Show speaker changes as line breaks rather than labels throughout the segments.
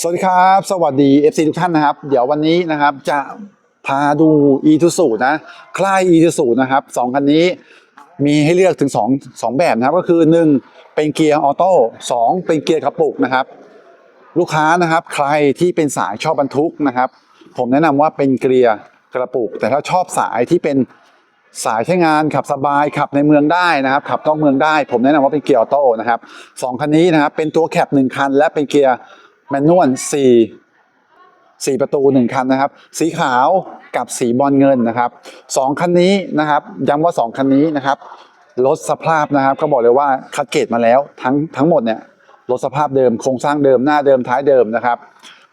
สวัสดีครับ สวัสดี FC ทุกท่านนะครับ เดี๋ยววันนี้นะครับจะพาดู e t s u นะคล้าย e t s u นะครับสองคันนี้มีให้เลือกถึง 2 2 แบบนะครับ ก็คือ 1 เป็นเกียร์ออโต้2เป็นเกียร์กระปุกนะครับ ลูกค้านะครับ ใครที่เป็นสายชอบบรรทุกนะครับ ผมแนะนำว่าเป็นเกียร์กระปุก แต่ถ้าชอบสายที่เป็นสายใช้งานขับสบายขับในเมืองได้นะครับ ขับนอกเมืองได้ ผมแนะนำว่าเป็นเกียร์ออโต้นะครับสองคันนี้นะครับเป็นตัวแคปหนึ่งคัน และเป็นเกียร์ แมนนวลสี่สี่ประตูหนึ่งคันนะครับ สีขาวกับสีบอลเงินนะครับสองคันนี้นะครับ ย้ำว่าสองคันนี้นะครับรถสภาพนะครับ ก็บอกเลยว่าคัดเกรดมาแล้วทั้งทั้งหมดเนี่ยรถสภาพเดิมโครงสร้างเดิมหน้าเดิมท้ายเดิมนะครับ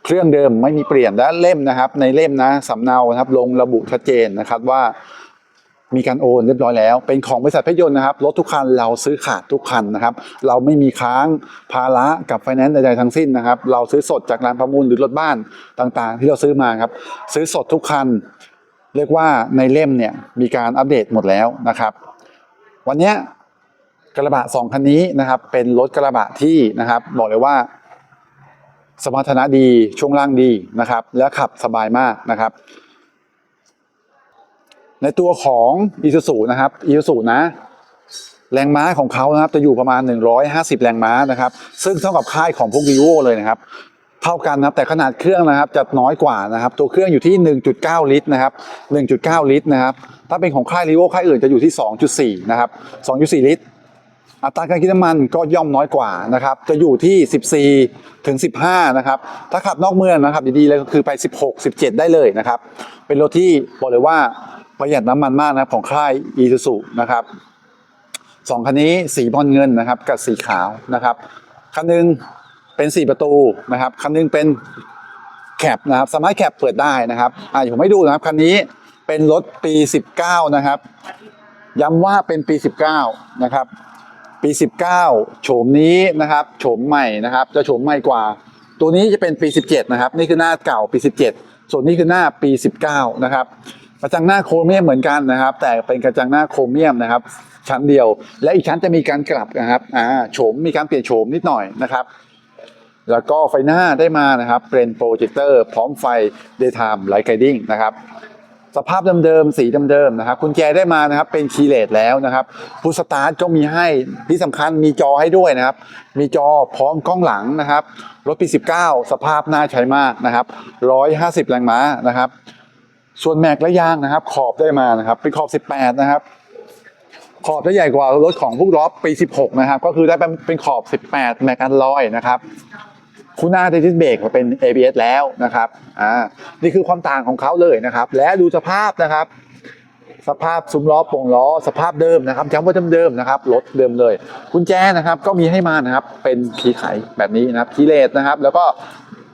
เครื่องเดิมไม่มีเปลี่ยนและเล่มนะครับ ในเล่มนะสำเนานะครับลงระบุชัดเจนนะครับว่า มีการโอนเรียบร้อยแล้ว เป็นของบริษัทเพชรยนต์นะครับ รถทุกคันเราซื้อขาดทุกคันนะครับ เราไม่มีค้างภาระกับไฟแนนซ์ใดๆทั้งสิ้นนะครับ เราซื้อสดจากร้านประมูลหรือรถบ้านต่างๆ ที่เราซื้อมาครับ ซื้อสดทุกคัน เรียกว่าในเล่มเนี่ยมีการอัปเดตหมดแล้วนะครับ วันนี้กระบะสองคันนี้นะครับ เป็นรถกระบะที่นะครับ บอกเลยว่าสมรรถนะดีช่วงล่างดีนะครับ และขับสบายมากนะครับ ในตัวของอีซูซูนะครับอีซูซูนะแรงม้าของเขานะครับจะอยู่ประมาณ 150 แรงม้านะครับ ซึ่งเท่ากับค่ายของพวกวีโวเลยนะครับ เท่ากันนะครับแต่ขนาดเครื่องนะครับจะน้อยกว่านะครับ ตัวเครื่องอยู่ที่ 1.9 ลิตรนะครับ 1.9 ลิตรนะครับ ถ้าเป็นของค่ายรีโวค่ายอื่นจะอยู่ที่ 2.4 นะครับ 2.4 ลิตร อัตราการกินน้ำมันก็ย่อมน้อยกว่านะครับ จะอยู่ที่ 14 ถึง 15 นะครับ ถ้าขับนอกเมืองนะครับดีๆเลยก็คือไป 16 17 ได้เลยนะครับ เป็นรถที่บอกเลยว่า ประหยัดน้ำมันมากนะของค่าย e s u z u นะครับสองคันนี้สีบอลเงินนะครับ กับสีขาวนะครับคันหนึงเป็น4ประตูนะครับคันหนึงเป็นแคปนะครับสามารถแคปเปิดได้นะครับอ่าผมให้ดูนะครับคันนี้เป็นรถปี 19 นะครับ ย้ำว่าเป็นปี 19 นะครับ ปี 19 โฉมนี้นะครับโฉมใหม่นะครับ จะโฉมใหม่กว่า ตัวนี้จะเป็นปี 17 นะครับ นี่คือหน้าเก่าปี 17 ส่วนนี้คือหน้าปี 19 นะครับ กระจังหน้าโครเมียมเหมือนกันนะครับ แต่เป็นกระจังหน้าโครเมียมนะครับ ชั้นเดียว และอีกชั้นจะมีการกลับนะครับอ่าโฉมมีการเปลี่ยนโฉมนิดหน่อยนะครับ แล้วก็ไฟหน้าได้มานะครับ เป็นโปรเจคเตอร์พร้อมไฟ Daytime Light Guiding นะครับสภาพเดิมๆ สีเดิมๆ นะครับกุญแจได้มานะครับ เป็นคีย์เลสแล้วนะครับพุสตาร์ทก็มีให้ที่สำคัญมีจอให้ด้วยนะครับ มีจอพร้อมกล้องหลังนะครับ รถปี 19 สภาพน่าใช้มากนะครับ 150 แรงม้านะครับ ส่วนแม็กและยางนะครับ ขอบได้มานะครับเป็นขอบ 18 นะครับ ขอบจะใหญ่กว่ารถของพวกล้อปี 16 นะครับ ก็คือได้เป็นเป็นขอบ 18 แม็กอันลอยนะครับคู่หน้าดิสเบรกเป็น ABS แล้วนะครับอ่านี่คือความต่างของเขาเลยนะครับ และดูสภาพนะครับ สภาพซุ้มล้อป่งล้อ สภาพเดิมนะครับย้ำว่าเดิมๆนะครับรถเดิมเลยกุญแจนะครับ ก็มีให้มานะครับเป็นคีย์ไขแบบนี้นะครับคีย์เลสนะครับ แล้วก็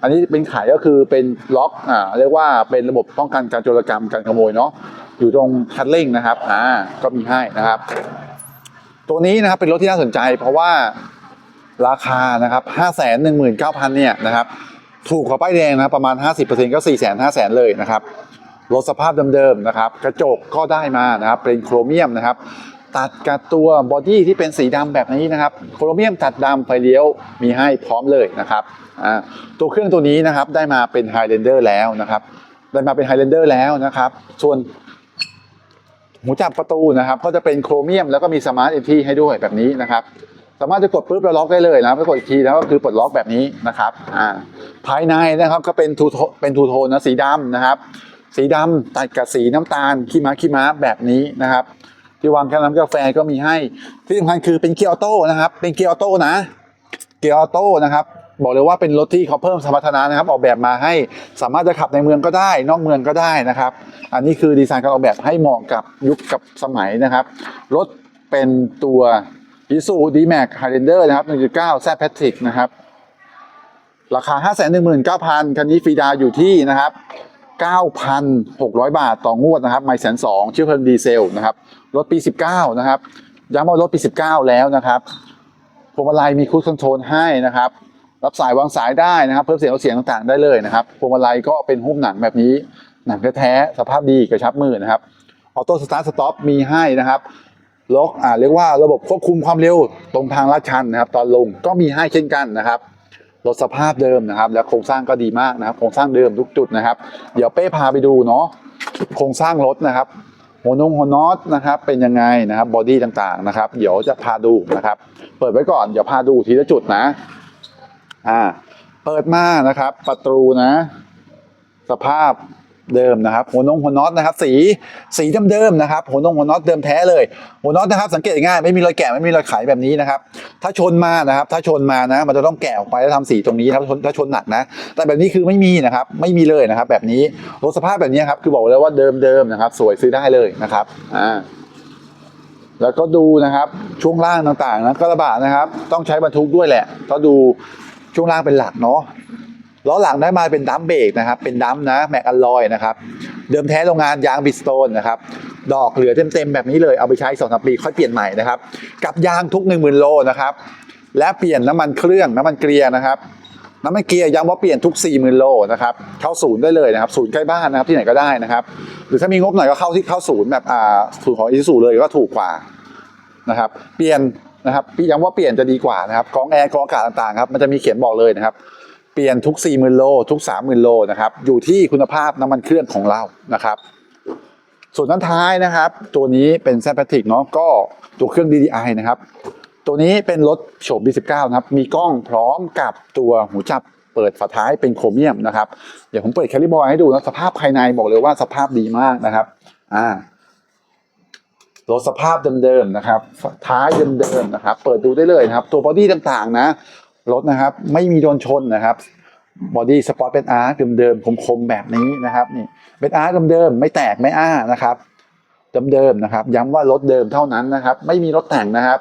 อันนี้เป็นไขก็คือเป็นล็อกอ่าเรียกว่าเป็นระบบป้องกันการโจรกรรมการขโมยเนาะอยู่ตรงคันเร่งนะครับอ่าก็มีให้นะครับ ตัวนี้นะครับเป็นรถที่น่าสนใจ เพราะว่าราคานะครับ5 1 9 0 0 0เนี่ยนะครับถูกกว่าป้ายแดงนะครับประมาณ 50%ก็4 5 0 0 0 0 เลยนะครับรถสภาพเดิมๆนะครับ กระจกก็ได้มานะครับเป็นโครเมียมนะครับ ตัดกับตัวบอดี้ที่เป็นสีดำแบบนี้นะครับโครเมียมตัดดำไฟเลี้ยวมีให้พร้อมเลยนะครับตัวเครื่องตัวนี้นะครับได้มาเป็นไฮเลนเดอร์แล้วนะครับได้มาเป็นไฮเลนเดอร์แล้วนะครับ ส่วนหูจับประตูนะครับก็จะเป็นโครเมียมแล้วก็มีสมาร์ทเอนทรีให้ด้วยแบบนี้นะครับสามารถจะกดปุ๊บแล้วล็อกได้เลยนะครับแล้วกดอีกทีแล้วก็คือปลดล็อกแบบนี้นะครับอ่าภายในนะครับก็เป็นทูเป็นทูโทนนะสีดำนะครับ สีดำตัดกับสีน้ำตาลขี้ม้าขี้ม้าแบบนี้นะครับ ที่วางแค่น้ำกาแฟก็มีให้ ที่สำคัญคือเป็นเกียร์ออโต้นะครับ เป็นเกียร์ออโต้นะ เกียร์ออโต้นะครับ บอกเลยว่าเป็นรถที่เขาเพิ่มสมรรถนะนะครับ ออกแบบมาให้สามารถจะขับในเมืองก็ได้ นอกเมืองก็ได้นะครับ อันนี้คือดีไซน์การออกแบบให้เหมาะกับยุคกับสมัยนะครับ รถเป็นตัว i s u d m a x Highlander นะครับ 1.9 Z Patrick นะครับ ราคา 519,000 คันนี้ฟรีดาวอยู่ที่นะครับ 9,600 บาทต่องวดนะครับไม่แสนสองเชื้อเพลิงดีเซลนะครับรถปี 19 นะครับย้ำว่ารถปี 19 แล้วนะครับพวงมาลัยมีคูดคอนโทรลให้นะครับ รับสายวางสายได้นะครับ เพิ่มเสียงเสียงต่างๆได้เลยนะครับพวงมาลัยก็เป็นหุ้มหนังแบบนี้หนังแท้ๆสภาพดีกระชับมือนะครับออโต้สตาร์ทสต็อปมีให้นะครับล็อกอ่าเรียกว่าระบบควบคุมความเร็วตรงทางลาดชันนะครับ ตอนลงก็มีให้เช่นกันนะครับ รถสภาพเดิมนะครับ แล้วโครงสร้างก็ดีมากนะครับ โครงสร้างเดิมทุกจุดนะครับ เดี๋ยวเป้พาไปดูเนาะโครงสร้างรถนะครับหัวนงหัวน็อตนะครับเป็นยังไงนะครับบอดี้ต่างๆนะครับ เดี๋ยวจะพาดูนะครับ เปิดไว้ก่อนเดี๋ยวพาดูทีละจุดนะอ่าเปิดมานะครับ ประตูนะ สภาพ เดิมนะครับหัวนงหัวน็อตนะครับ สีสีเดิมๆนะครับหัวนงหัวน็อตเดิมแท้เลยหัวน็อตนะครับ สังเกตง่ายไม่มีรอยแกะไม่มีรอยไขแบบนี้นะครับ ถ้าชนมานะครับ ถ้าชนมานะ มันจะต้องแกะออกไปแล้วทำสีตรงนี้ครับถ้าชนถ้าชนหนักนะ แต่แบบนี้คือไม่มีนะครับ ไม่มีเลยนะครับ แบบนี้รถสภาพแบบนี้ครับคือบอกเลยว่าเดิมๆนะครับ สวยซื้อได้เลยนะครับอ่าแล้วก็ดูนะครับช่วงล่างต่างๆนะกระบะนะครับ ต้องใช้บรรทุกด้วยแหละก็ดูช่วงล่างเป็นหลักเนาะ ล้อหลังได้มาเป็นดัมเบรกนะครับ เป็นดัมนะแม็กอลลอยนะครับ เดิมแท้โรงงานยางบิสโตนนะครับ ดอกเหลือเต็มๆแบบนี้เลย เอาไปใช้สองสามปีค่อยเปลี่ยนใหม่นะครับ กับยางทุก 1 0,000 โลนะครับ และเปลี่ยนน้ำมันเครื่องน้ำมันเกลียร์นะครับ น้ำมันเกียร์ย้ำว่าเปลี่ยนทุก 4 0,000 โลนะครับ เข้าศูนย์ได้เลยนะครับ ศูนย์ใกล้บ้านนะครับที่ไหนก็ได้นะครับ หรือถ้ามีงบหน่อยก็เข้าที่เข้าศูนย์แบบอ่าศูนย์ของอิซูเลยก็ถูกกว่านะครับ เปลี่ยนนะครับพี่ย้ำว่าเปลี่ยนจะดีกว่านะครับกองแอร์กองอากาศต่างๆครับมันจะมีเขียนบอกเลยนะครับ เปลี่ยนทุก 4 0,000 โล ทุก 30,000 โลนะครับ อยู่ที่คุณภาพน้ำมันเครื่องของเรานะครับ ส่วนด้านท้ายนะครับ ตัวนี้เป็นแซมแพทริกเนาะก็ตัวเครื่อง DDI นะครับ ตัวนี้เป็นรถโฉบ B19 นะครับ มีกล้องพร้อมกับตัวหูจับเปิดฝาท้ายเป็นโครเมียมนะครับ เดี๋ยวผมเปิดแคลิบอยให้ดูนะสภาพภายในบอกเลยว่าสภาพดีมากนะครับ อ่ารถสภาพเดิมๆนะครับ ท้ายเดิมๆนะครับ เปิดดูได้เลยนะครับ ตัวบอดี้ต่างๆนะ รถนะครับ ไม่มีโดนชนนะครับบอดี้สปอร์ตเป็นอาร์เดิมๆคมๆแบบนี้นะครับนี่เป็นอาร์เดิมๆไม่แตกไม่อ้านะครับเดิมๆนะครับ ย้ำว่ารถเดิมเท่านั้นนะครับ ไม่มีรถแต่งนะครับ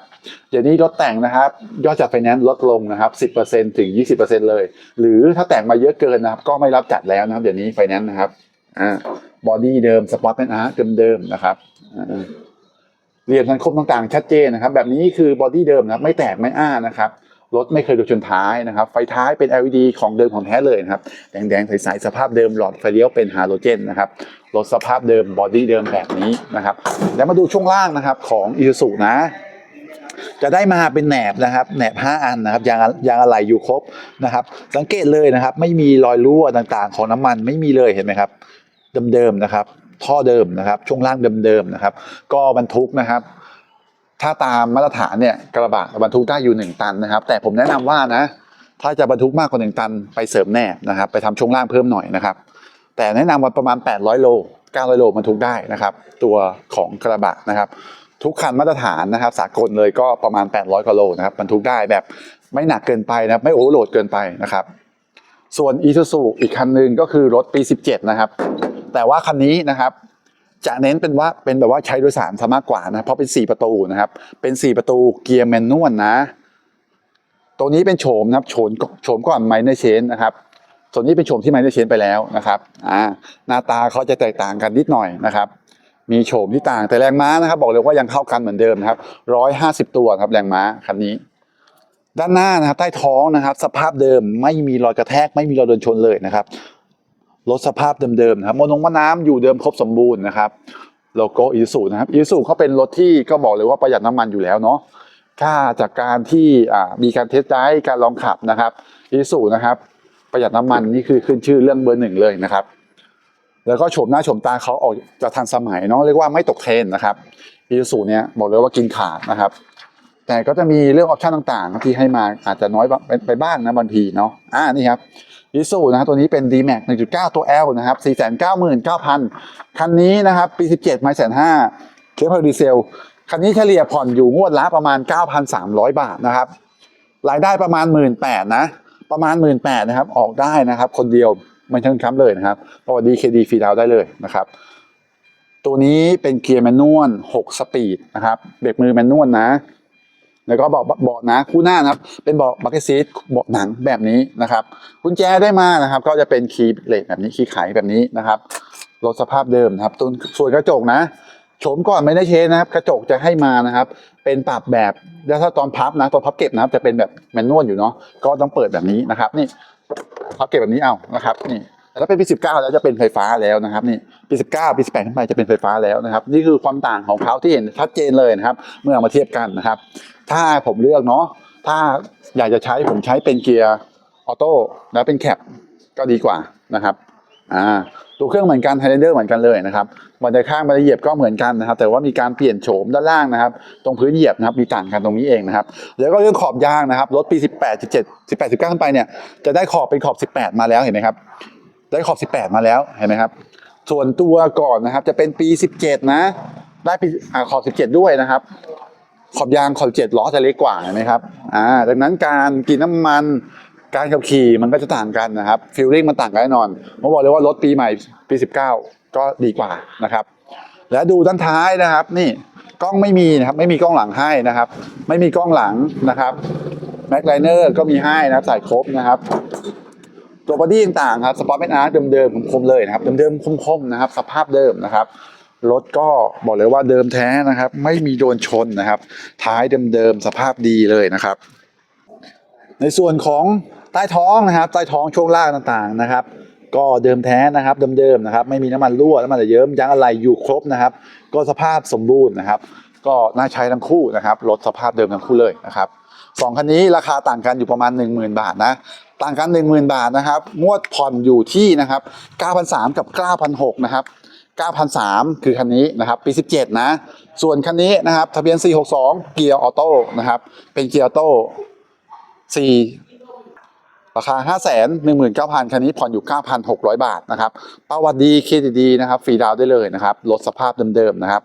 เดี๋ยวนี้รถแต่งนะครับ ยอดจัดไฟแนนซ์ลดลงนะครับ10%ถึง20%เลย หรือถ้าแต่งมาเยอะเกินนะครับ ก็ไม่รับจัดแล้วนะครับ เดี๋ยวนี้ไฟแนนซ์นะครับอ่าบอดี้เดิมสปอร์ตเป็นอาร์เดิมๆนะครับอ่าเรียนสังคมต่างๆ ชัดเจนนะครับ แบบนี้คือบอดี้เดิมนะครับ ไม่แตกไม่อ้านะครับ รถไม่เคยโดนชนท้ายนะครับ ไฟท้ายเป็น LED ของเดิมของแท้เลยนะครับ แดงๆใสๆสภาพเดิมหลอดไฟเลี้ยวเป็นฮาโลเจนนะครับ รถสภาพเดิมบอดี้เดิมแบบนี้นะครับ แล้วมาดูช่วงล่างนะครับของอีซูนะจะได้มาเป็นแหนบนะครับแหนบ 5 อันนะครับยางยางอะไหล่อยู่ครบนะครับ สังเกตเลยนะครับ ไม่มีรอยรั่วต่างๆ ของน้ำมันไม่มีเลยเห็นไหมครับเดิมๆนะครับ ท่อเดิมนะครับ ช่วงล่างเดิมๆนะครับ ก็บรรทุกนะครับ ถ้าตามมาตรฐานเนี่ยกระบะบรรทุกได้อยู่ 1 ตันนะครับ แต่ผมแนะนำว่านะ ถ้าจะบรรทุกมากกว่า 1 ตันไปเสริมแนบนะครับ ไปทำช่วงล่างเพิ่มหน่อยนะครับ แต่แนะนำว่าประมาณ 800 โล 900 โลบรรทุกได้นะครับ ตัวของกระบะนะครับ ทุกคันมาตรฐานนะครับ สากลเลยก็ประมาณ 800กิโลนะครับบรรทุกได้แบบไม่หนักเกินไปนะครับ ไม่โอเวอร์โหลดเกินไปนะครับ ส่วน i s u z u อีกคันหนึ่งก็คือรถปี 17 นะครับ แต่ว่าคันนี้นะครับ จะเน้นเป็นว่าเป็นแบบว่าใช้โดยสารซะมากกว่านะเพราะเป็น 4 ประตูนะครับ เป็น 4 ประตูเกียร์แมนนวลนะตัวนี้เป็นโฉมนะครับโฉมโฉมก่อนไมเนอร์เชนนะครับส่วนนี้เป็นโฉมที่ไมเนอร์เชนไปแล้วนะครับอ่าหน้าตาเขาจะแตกต่างกันนิดหน่อยนะครับ มีโฉมที่ต่างแต่แรงม้านะครับ บอกเลยว่ายังเข้ากันเหมือนเดิมนะครับร้อยห้าสิบตัวครับแรงม้าคันนี้ ด้านหน้านะครับใต้ท้องนะครับ สภาพเดิมไม่มีรอยกระแทกไม่มีรอยโดนชนเลยนะครับ รถสภาพเดิมๆนะครับโมนงมะน้ำอยู่เดิมครบสมบูรณ์นะครับโลโก้อีซูนะครับอีซูเขาเป็นรถที่ก็บอกเลยว่าประหยัดน้ำมันอยู่แล้วเนาะค่าจากการที่มีการเทสไดรฟ์การลองขับนะครับอีซูนะครับ ประหยัดน้ำมันนี่คือขึ้นชื่อเรื่องเบอร์หนึ่งเลยนะครับ แล้วก็โฉมหน้าโฉมตาเขาออกจะทันสมัยเนาะเรียกว่าไม่ตกเทรนนะครับอีซูเนี่ยบอกเลยว่ากินขาดนะครับ แต่ก็จะมีเรื่องออปชั่นต่างๆ ที่ให้มาอาจจะน้อยไปไปบ้างนะบางทีเนาะอ่านี่ครับ อีซูนะครับตัวนี้เป็น D Max 1.9 ตัว L นะครับ 499,000 คันนี้นะครับ ปี 17 ไม่แสนห้าเคปเปอร์ดีเซล คันนี้เฉลี่ยผ่อนอยู่งวดละประมาณ 9,300 บาทนะครับ รายได้ประมาณ 1 8ื่นนะ ประมาณ 1 8ื่นนะครับ ออกได้นะครับ คนเดียวไม่เชิงค้ำเลยนะครับเพระว่าดีเคดีฟรีดาวได้เลยนะครับ ตัวนี้เป็นเกียร์แมนนวล 6 สปีดนะครับ เบรกมือแมนนวลนะ แล้วก็เบาะเบาะนะคู่หน้านะครับ เป็นเบาะบักเก็ตซีทเบาะหนังแบบนี้นะครับกุญแจได้มานะครับ ก็จะเป็นคีย์เหล็กแบบนี้คีย์ไขแบบนี้นะครับรถสภาพเดิมนะครับตัวส่วนกระจกนะโฉมก่อนไม่ได้เชนนะครับ กระจกจะให้มานะครับ เป็นปรับแบบแล้วถ้าตอนพับนะตอนพับเก็บนะครับ จะเป็นแบบแมนนวลอยู่เนาะก็ต้องเปิดแบบนี้นะครับ นี่พับเก็บแบบนี้เอานะครับ นี่แล้วเป็นปี 19 แล้วจะเป็นไฟฟ้าแล้วนะครับนี่ปี 19 ปี 18 ขึ้นไปจะเป็นไฟฟ้าแล้วนะครับ นี่คือความต่างของเขาที่เห็นชัดเจนเลยนะครับ เมื่อเอามาเทียบกันนะครับ ถ้าผมเลือกเนาะถ้าอยากจะใช้ผมใช้เป็นเกียร์ออโต้แล้วเป็นแคปก็ดีกว่านะครับอ่าตัวเครื่องเหมือนกันไฮเ l นเดอร์เหมือนกันเลยนะครับบันไดข้างบันไดเหยียบก็เหมือนกันนะครับ แต่ว่ามีการเปลี่ยนโฉมด้านล่างนะครับ ตรงพื้นเหยียบนะครับมีต่างกันตรงนี้เองนะครับ แล้วก็เรื่องขอบยางนะครับรถปี 18 17 18 19ขึ้นไปเนี่ยจะได้ขอบเป็นขอบ 18 มาแล้วเห็นไหมครับ ได้ขอบ 18 มาแล้วเห็นไหมครับ ส่วนตัวก่อนนะครับจะเป็นปี 17 นะ ได้ปีขอบ 17 ด้วยนะครับ ขอบยางขอบ17ล้อจะเล็กกว่าเห็นไหมครับอ่าดังนั้นการกินน้ำมันการขับขี่มันก็จะต่างกันนะครับฟิลลิ่งมันต่างกันแน่นอนผมบอกเลยว่ารถปีใหม่ปี 19 ก็ดีกว่านะครับ และดูด้านท้ายนะครับ นี่กล้องไม่มีนะครับ ไม่มีกล้องหลังให้นะครับ ไม่มีกล้องหลังนะครับแม็กไลเนอร์ก็มีให้นะครับใส่ครบนะครับ ตัวบอดี้ต่างๆครับสปอร์ตแมนอาร์เดิมๆคมๆเลยนะครับเดิมๆคมๆนะครับ สภาพเดิมนะครับ รถก็บอกเลยว่าเดิมแท้นะครับ ไม่มีโดนชนนะครับ ท้ายเดิมๆสภาพดีเลยนะครับ ในส่วนของใต้ท้องนะครับ ใต้ท้องช่วงล่างต่างๆนะครับ ก็เดิมแท้นะครับเดิมๆนะครับ ไม่มีน้ำมันรั่วน้ำมันเยิ้มยางอะไรอยู่ครบนะครับ ก็สภาพสมบูรณ์นะครับ ก็น่าใช้ทั้งคู่นะครับรถสภาพเดิมทั้งคู่เลยนะครับสองคันนี้ราคาต่างกันอยู่ประมาณ 10,000 บาทนะต่างกัน 10,000 บาทนะครับงวดผ่อนอยู่ที่นะครับ9,300กับ9,600นะครับ 9,300คือคันนี้นะครับ ปี 17 นะ ส่วนคันนี้นะครับ ทะเบียน 462 เกียร์ออโต้นะครับ เป็นเกียร์ออโต้4ราคา 5 1 9 0 0 0 คันนี้ผ่อนอยู่ 9,600 บาทนะครับประวัติดีเครดิตดีนะครับ ฟรีดาวได้เลยนะครับรถสภาพเดิมๆนะครับ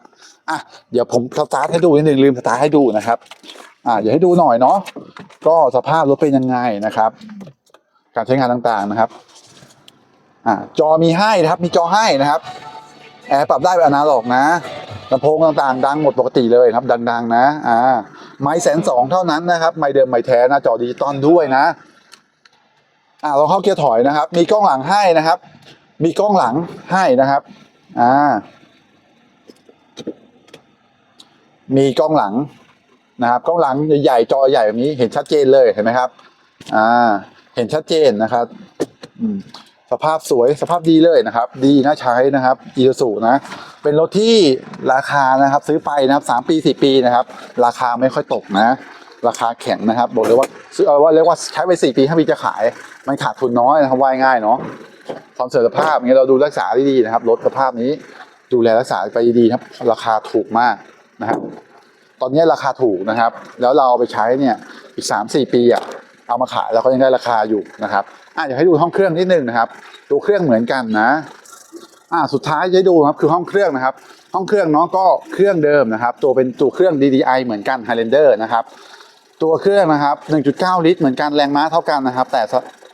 อะ เดี๋ยวผมสตาร์ทให้ดูนิดนึงลืมสตาร์ทให้ดูนะครับ อ่าเดี๋ยวให้ดูหน่อยเนาะ ก็สภาพรถเป็นยังไงนะครับ การใช้งานต่างๆนะครับ อ่าจอมีให้นะครับ มีจอให้นะครับ แอร์ปรับได้แบบอนาล็อกนะลำโพงต่างๆ ดังหมดปกติเลยครับ ดังๆ นะอ่าไม้แสนสองเท่านั้นนะครับ ไม้เดิมไม้แท้น้าจอดิจิตอลด้วยนะอ่าเราเข้าเกียร์ถอยนะครับ มีกล้องหลังให้นะครับ มีกล้องหลังให้นะครับอ่ามีกล้องหลังนะครับกล้องหลังใหญ่ๆจอใหญ่แบบนี้เห็นชัดเจนเลยเห็นไหมครับ อ่า เห็นชัดเจนนะครับอืม สภาพสวยสภาพดีเลยนะครับ ดีน่าใช้นะครับอีซูนะเป็นรถที่ราคานะครับซื้อไปนะครับสามปีสี่ปีนะครับ ราคาไม่ค่อยตกนะ ราคาแข็งนะครับบอกเลยว่าซื้อเอาว่าเรียกว่าใช้ไปสี่ปีห้าปีจะขาย มันขาดทุนน้อยนะครับว่ายง่ายเนาะความเสื่อมสภาพอย่างเงี้ยเราดูรักษาดีๆนะครับรถสภาพนี้ดูแลรักษาไปดีๆครับ ราคาถูกมากนะครับตอนนี้ราคาถูกนะครับ แล้วเราเอาไปใช้เนี่ยอีกสามสี่ปีอะเอามาขายเราก็ยังได้ราคาอยู่นะครับ อะอยากให้ดูห้องเครื่องนิดนึงนะครับตัวเครื่องเหมือนกันนะอ่าสุดท้ายจะดูครับคือห้องเครื่องนะครับ ห้องเครื่องเนาะก็เครื่องเดิมนะครับ ตัวเป็นตัวเครื่อง DDI เหมือนกัน Highlander นะครับ ตัวเครื่องนะครับ 1.9 ลิตรเหมือนกันแรงม้าเท่ากันนะครับ แต่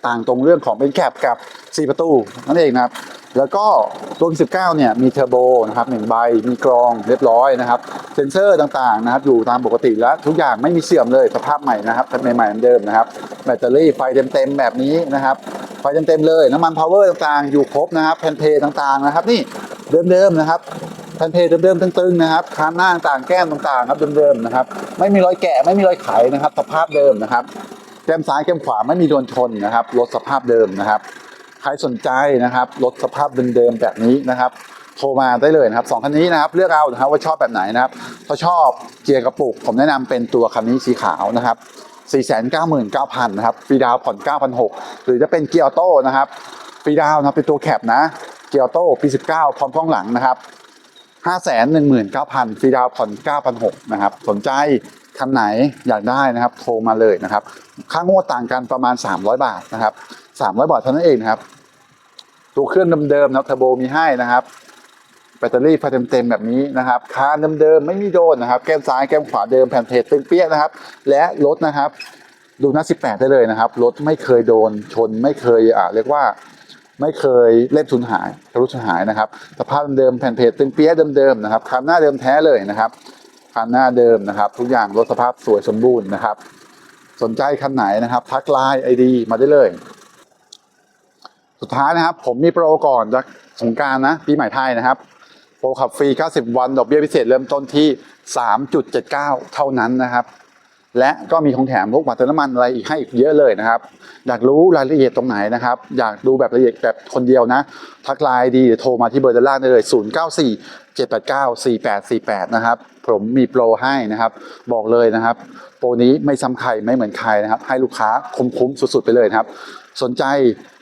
ต่างตรงเรื่องของเป็นแคบกับ 4 ประตูนั่นเองนะครับ แล้วก็ตัว19 เนี่ยมีเทอร์โบนะครับหนึ่งใบมีกรองเรียบร้อยนะครับ เซนเซอร์ต่างๆนะครับอยู่ตามปกติแล้วทุกอย่างไม่มีเสื่อมเลยสภาพใหม่นะครับใหม่ๆเหมือนเดิมนะครับ แบตเตอรี่ไฟเต็มๆแบบนี้นะครับ ไฟเต็มๆเลยน้ำมันพาวเวอร์ต่างๆ อยู่ครบนะครับแผ่นเพย์ต่างๆนะครับ นี่เดิมๆนะครับแผ่นเพย์เดิมๆตึงๆนะครับคานหน้าต่างๆแก้มต่างๆครับเดิมๆนะครับ ไม่มีรอยแกะไม่มีรอยไขนะครับ สภาพเดิมนะครับแก้มซ้ายแก้มขวาไม่มีโดนชนนะครับรถสภาพเดิมนะครับ ใครสนใจนะครับรถสภาพเดิมๆแบบนี้นะครับโทรมาได้เลยนะครับสองคันนี้นะครับเลือกเอานะครับว่าชอบแบบไหนนะครับถ้าชอบเกียร์กระปุก ผมแนะนำเป็นตัวคันนี้สีขาวนะครับ 499,000นะครับฟรีดาวผ่อน 9,600 หรือจะเป็นเกียร์ออโต้นะครับฟรีดาวนะเป็นตัวแคปนะเกียร์ออโต้ปี 19 พร้อมกล้องหลังนะครับ 519,000ฟรีดาวน์ผ่อน 9,600นะครับสนใจคันไหนอยากได้นะครับโทรมาเลยนะครับค่างวดต่างกันประมาณ 300 บาทนะครับ 300บาทเท่านั้นเองนะครับ ตัวเครื่องเดิมๆนะเทอร์โบมีให้นะครับแบตเตอรี่ไฟเต็มๆแบบนี้นะครับคานเดิมๆไม่มีโดนนะครับ แก้มซ้ายแก้มขวาเดิมแผ่นเพจตึงเปี้ยนะครับ และรถนะครับ ดูหน้า 18 ได้เลยนะครับรถไม่เคยโดนชนไม่เคยอ่าเรียกว่าไม่เคยเล่นสูญหายทะลุสูญหายนะครับ สภาพเดิมแผ่นเพจตึงเปี้ยเดิมๆนะครับคันหน้าเดิมแท้เลยนะครับคันหน้าเดิมนะครับ ทุกอย่างรถสภาพสวยสมบูรณ์นะครับ สนใจคันไหนนะครับ ทักไลน์ไอดีมาได้เลย สุดท้ายนะครับ ผมมีโปรก่อนจากสงการนะ ปีใหม่ไทยนะครับ โปรขับฟรี 90 วัน ดอกเบี้ยพิเศษเริ่มต้นที่ 3.79 เท่านั้นนะครับ และก็มีของแถมพวกบัตรเติมน้ำมันอะไรอีกให้อีกเยอะเลยนะครับ อยากรู้รายละเอียดตรงไหนนะครับ อยากดูแบบละเอียดแบบคนเดียวนะ ทักไลน์ดีหรือโทรมาที่เบอร์ด้านล่างได้เลย 094 789 4848 นะครับ ผมมีโปรให้นะครับ บอกเลยนะครับ โปรนี้ไม่ซ้ำใครไม่เหมือนใครนะครับ ให้ลูกค้าคุ้มๆสุดๆไปเลยนะครับ สนใจ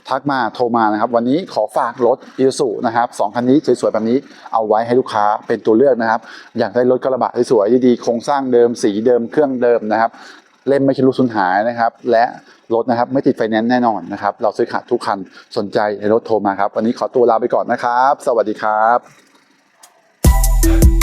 ทักมาโทรมานะครับ วันนี้ขอฝากรถอีซูนะครับสองคันนี้สวยๆแบบนี้เอาไว้ให้ลูกค้าเป็นตัวเลือกนะครับ อยากได้รถกระบะสวยๆดีๆโครงสร้างเดิมสีเดิมเครื่องเดิมนะครับเล่มไม่ชำรุดสูญหายนะครับ และรถนะครับไม่ติดไฟแนนซ์แน่นอนนะครับ เราซื้อขาดทุกคันสนใจให้รถโทรมาครับ วันนี้ขอตัวลาไปก่อนนะครับ สวัสดีครับ